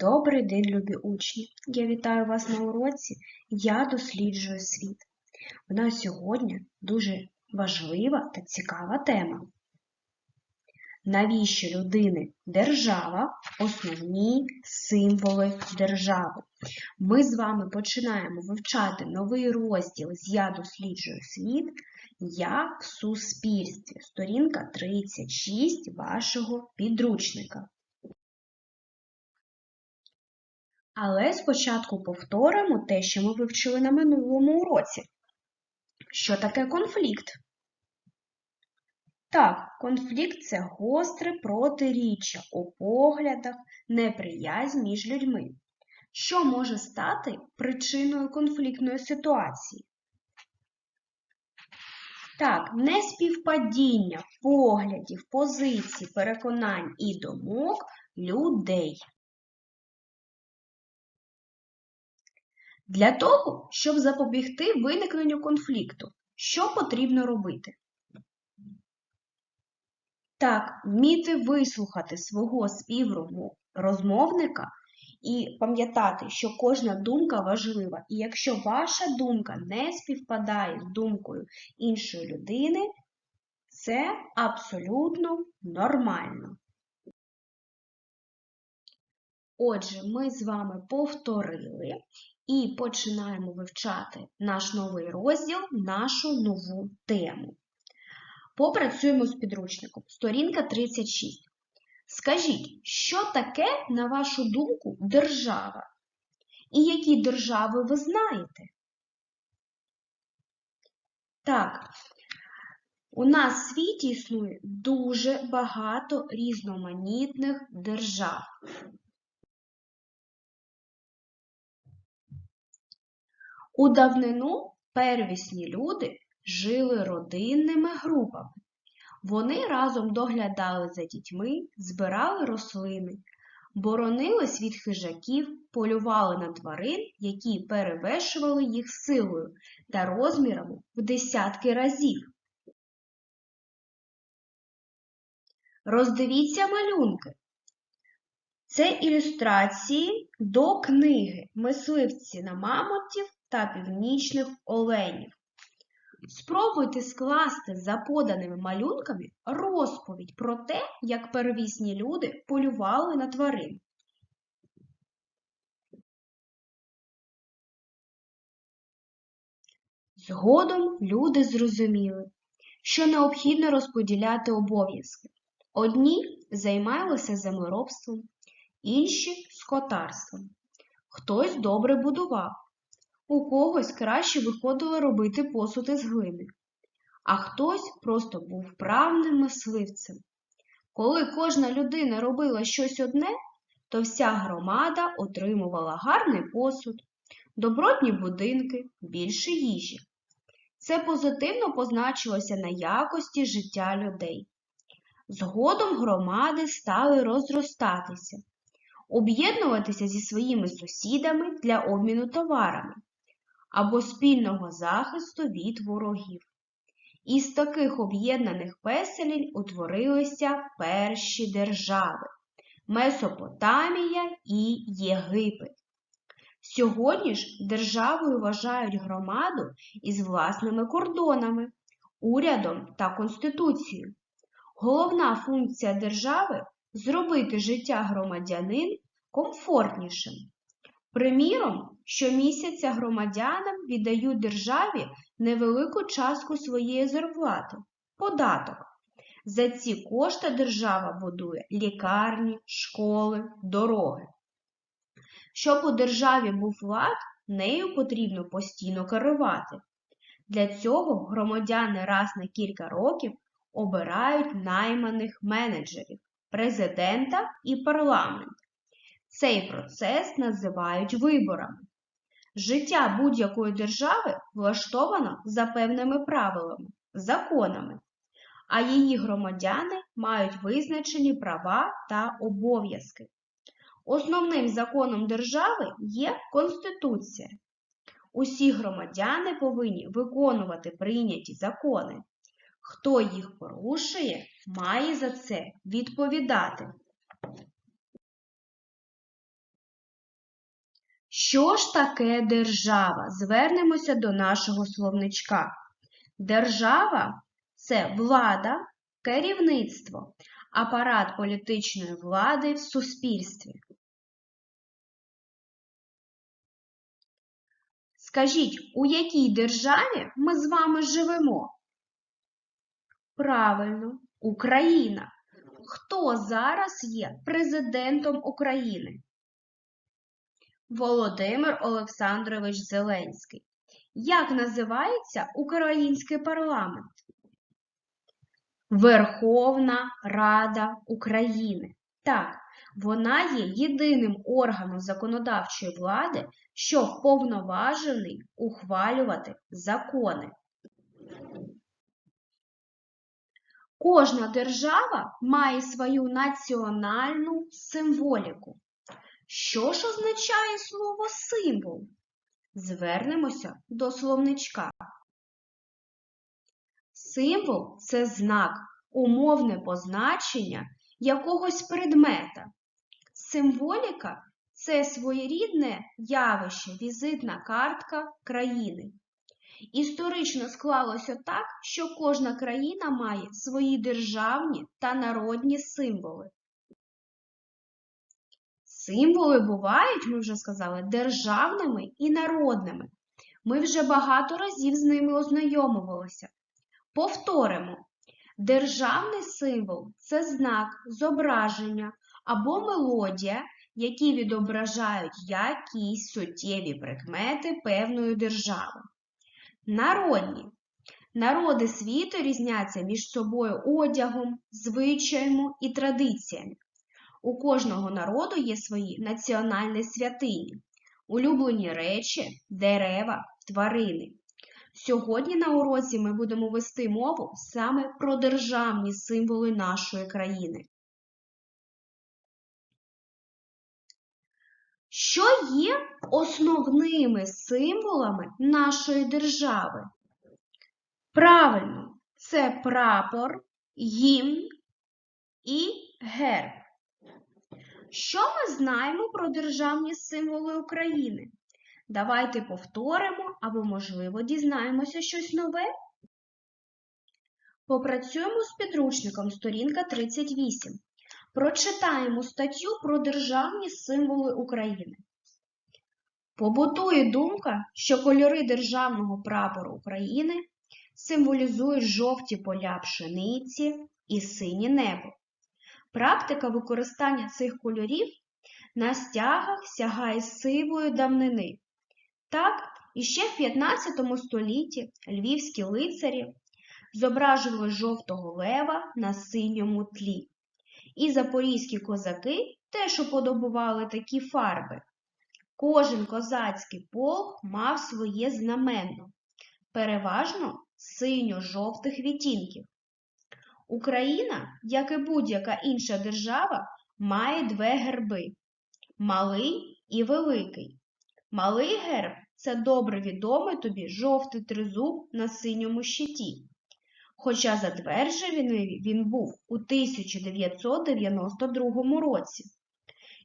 Добрий день, любі учні! Я вітаю вас на уроці Я досліджую світ. У нас сьогодні дуже важлива та цікава тема. Навіщо людини держава основні символи держави? Ми з вами починаємо вивчати новий розділ з Я досліджую світ. Я в суспільстві. Сторінка 36 вашого підручника. Але спочатку повторимо те, що ми вивчили на минулому уроці. Що таке конфлікт? Так, конфлікт це гостре протиріччя у поглядах, неприязнь між людьми. Що може стати причиною конфліктної ситуації? Так, неспівпадіння поглядів, позицій, переконань і думок людей. Для того, щоб запобігти виникненню конфлікту, що потрібно робити? Так, вміти вислухати свого співрозмовника і пам'ятати, що кожна думка важлива. І якщо ваша думка не співпадає з думкою іншої людини, це абсолютно нормально. Отже, ми з вами повторили і починаємо вивчати наш новий розділ, нашу нову тему. Попрацюємо з підручником. Сторінка 36. Скажіть, що таке, на вашу думку, держава? І які держави ви знаєте? Так, у нас в світі існує дуже багато різноманітних держав. У давнину первісні люди жили родинними групами. Вони разом доглядали за дітьми, збирали рослини, боронились від хижаків, полювали на тварин, які перевершували їх силою та розмірами в десятки разів. Роздивіться малюнки. Це ілюстрації до книги Мисливці на мамонтів та північних оленів. Спробуйте скласти за поданими малюнками розповідь про те, як первісні люди полювали на тварин. Згодом люди зрозуміли, що необхідно розподіляти обов'язки. Одні займалися землеробством, інші скотарством. Хтось добре будував, у когось краще виходило робити посуд із глини, а хтось просто був вправним мисливцем. Коли кожна людина робила щось одне, то вся громада отримувала гарний посуд, добротні будинки, більше їжі. Це позитивно позначилося на якості життя людей. Згодом громади стали розростатися, об'єднуватися зі своїми сусідами для обміну товарами або спільного захисту від ворогів. Із таких об'єднаних песелінь утворилися перші держави Месопотамія і Єгипет. Сьогодні ж державою вважають громаду із власними кордонами, урядом та конституцією. Головна функція держави зробити життя громадянин комфортнішим. Приміром, щомісяця громадянам віддають державі невелику частку своєї зарплати податок. За ці кошти держава будує лікарні, школи, дороги. Щоб у державі був лад, нею потрібно постійно керувати. Для цього громадяни раз на кілька років обирають найманих менеджерів, президента і парламент. Цей процес називають виборами. Життя будь-якої держави влаштовано за певними правилами, законами, а її громадяни мають визначені права та обов'язки. Основним законом держави є Конституція. Усі громадяни повинні виконувати прийняті закони. Хто їх порушує, має за це відповідати. Що ж таке держава? Звернемося до нашого словничка. Держава це влада, керівництво, апарат політичної влади в суспільстві. Скажіть, у якій державі ми з вами живемо? Правильно, Україна. Хто зараз є президентом України? Володимир Олександрович Зеленський. Як називається український парламент? Верховна Рада України. Так, вона є єдиним органом законодавчої влади, що вповноважений ухвалювати закони. Кожна держава має свою національну символіку. Що ж означає слово символ? Звернемося до словничка. Символ це знак, умовне позначення якогось предмета. Символіка це своєрідне явище, візитна картка країни. Історично склалося так, що кожна країна має свої державні та народні символи. Символи бувають, ми вже сказали, державними і народними. Ми вже багато разів з ними ознайомувалися. Повторимо. Державний символ це знак, зображення або мелодія, які відображають якісь суттєві прикмети певної держави. Народні. Народи світу різняться між собою одягом, звичаями і традиціями. У кожного народу є свої національні святині, улюблені речі, дерева, тварини. Сьогодні на уроці ми будемо вести мову саме про державні символи нашої країни. Що є основними символами нашої держави? Правильно, це прапор, гімн і герб. Що ми знаємо про державні символи України? Давайте повторимо або, можливо, дізнаємося щось нове. Попрацюємо з підручником сторінка 38. Прочитаємо статтю про державні символи України. Побутує думка, що кольори державного прапору України символізують жовті поля пшениці і синє небо. Практика використання цих кольорів на стягах сягає сивої давнини. Так, іще в 15 столітті львівські лицарі зображували жовтого лева на синьому тлі. І запорізькі козаки теж уподобували такі фарби. Кожен козацький полк мав своє знаменно, переважно синьо-жовтих відтінків. Україна, як і будь-яка інша держава, має дві герби малий і великий. Малий герб це добре відомий тобі жовтий тризуб на синьому щиті. Хоча затверджений він був у 1992 році.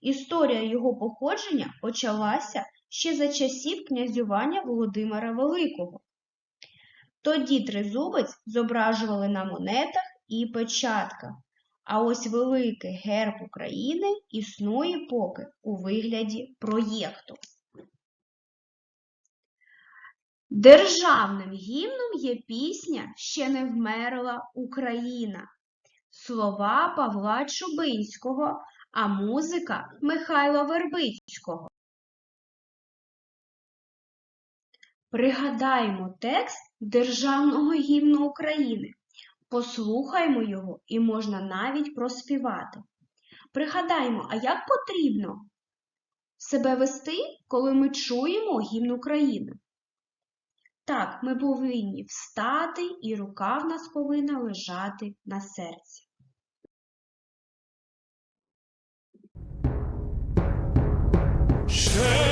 Історія його походження почалася ще за часів князювання Володимира Великого. Тоді тризубець зображували на монетах і печатках, а ось великий герб України існує поки у вигляді проєкту. Державним гімном є пісня Ще не вмерла Україна, слова Павла Чубинського, а музика Михайла Вербицького. Пригадаємо текст Державного гімну України. Послухаймо його і можна навіть проспівати. Пригадаємо, а як потрібно себе вести, коли ми чуємо гімн України? Так, ми повинні встати, і рука в нас повинна лежати на серці. Ще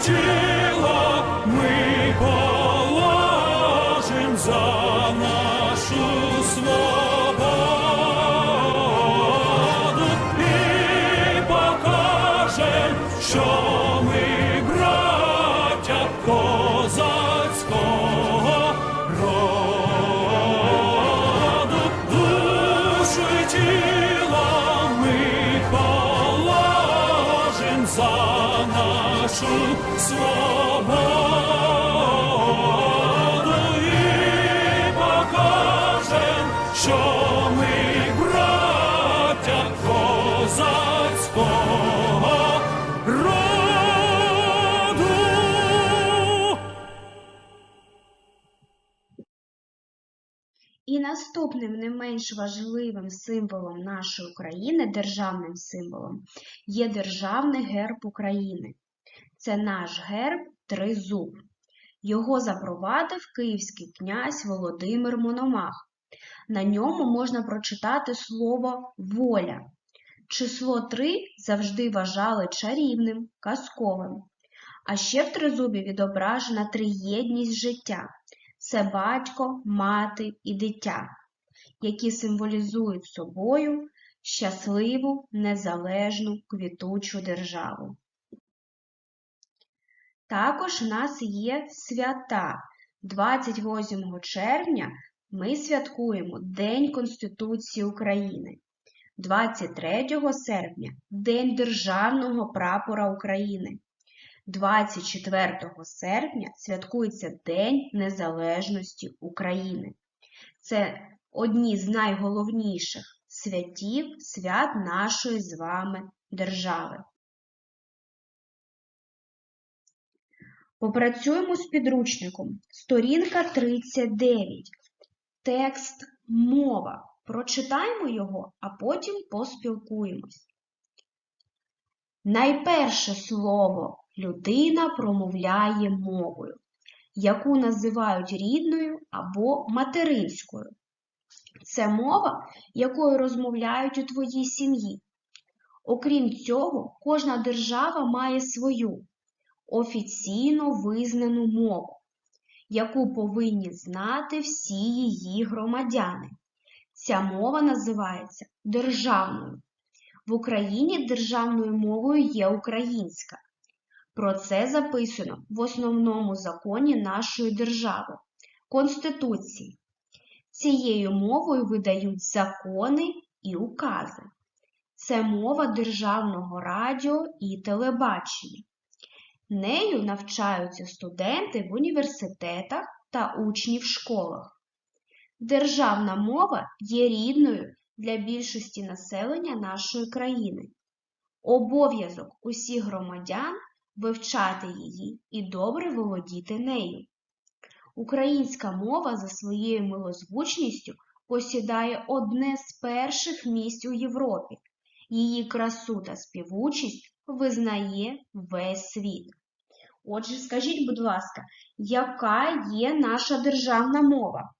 City. Нашу свободу і покажем, що ми браття козацького роду. І наступним не менш важливим символом нашої України, державним символом, є Державний герб України. Це наш герб Тризуб. Його запровадив київський князь Володимир Мономах. На ньому можна прочитати слово воля. Число 3 завжди вважали чарівним, казковим. А ще в тризубі відображена триєдність життя це батько, мати і дитя, які символізують собою щасливу, незалежну, квітучу державу. Також у нас є свята. 28 червня ми святкуємо День Конституції України. 23 серпня День Державного прапора України. 24 серпня святкується День Незалежності України. Це одні з найголовніших святів свят нашої з вами держави. Попрацюємо з підручником. Сторінка 39. Текст мова. Прочитаємо його, а потім поспілкуємось. Найперше слово людина промовляє мовою, яку називають рідною або материнською. Це мова, якою розмовляють у твоїй сім'ї. Окрім цього, кожна держава має свою офіційно визнану мову, яку повинні знати всі її громадяни. Ця мова називається державною. В Україні державною мовою є українська. Про це записано в основному законі нашої держави Конституції. Цією мовою видають закони і укази. Це мова державного радіо і телебачення. Нею навчаються студенти в університетах та учні в школах. Державна мова є рідною для більшості населення нашої країни. Обов'язок усіх громадян вивчати її і добре володіти нею. Українська мова за своєю милозвучністю посідає одне з перших місць у Європі. Її красу та співучість визнає весь світ. Отже, скажіть, будь ласка, яка є наша державна мова?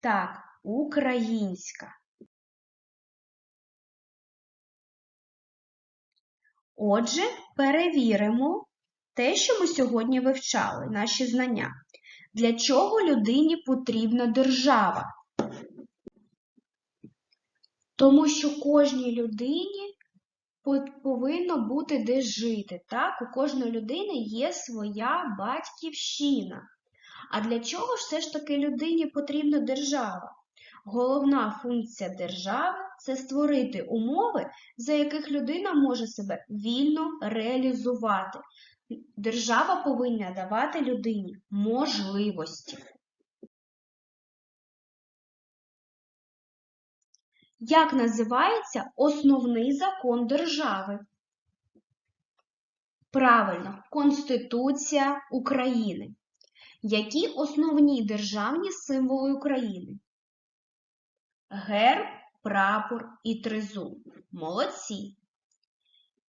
Так, українська. Отже, перевіримо те, що ми сьогодні вивчали, наші знання. Для чого людині потрібна держава? Тому що кожній людині повинно бути де жити. Так? У кожної людини є своя батьківщина. А для чого ж все ж таки людині потрібна держава? Головна функція держави це створити умови, за яких людина може себе вільно реалізувати. Держава повинна давати людині можливості. Як називається основний закон держави? Правильно, Конституція України. Які основні державні символи України? Герб, прапор і тризуб. Молодці.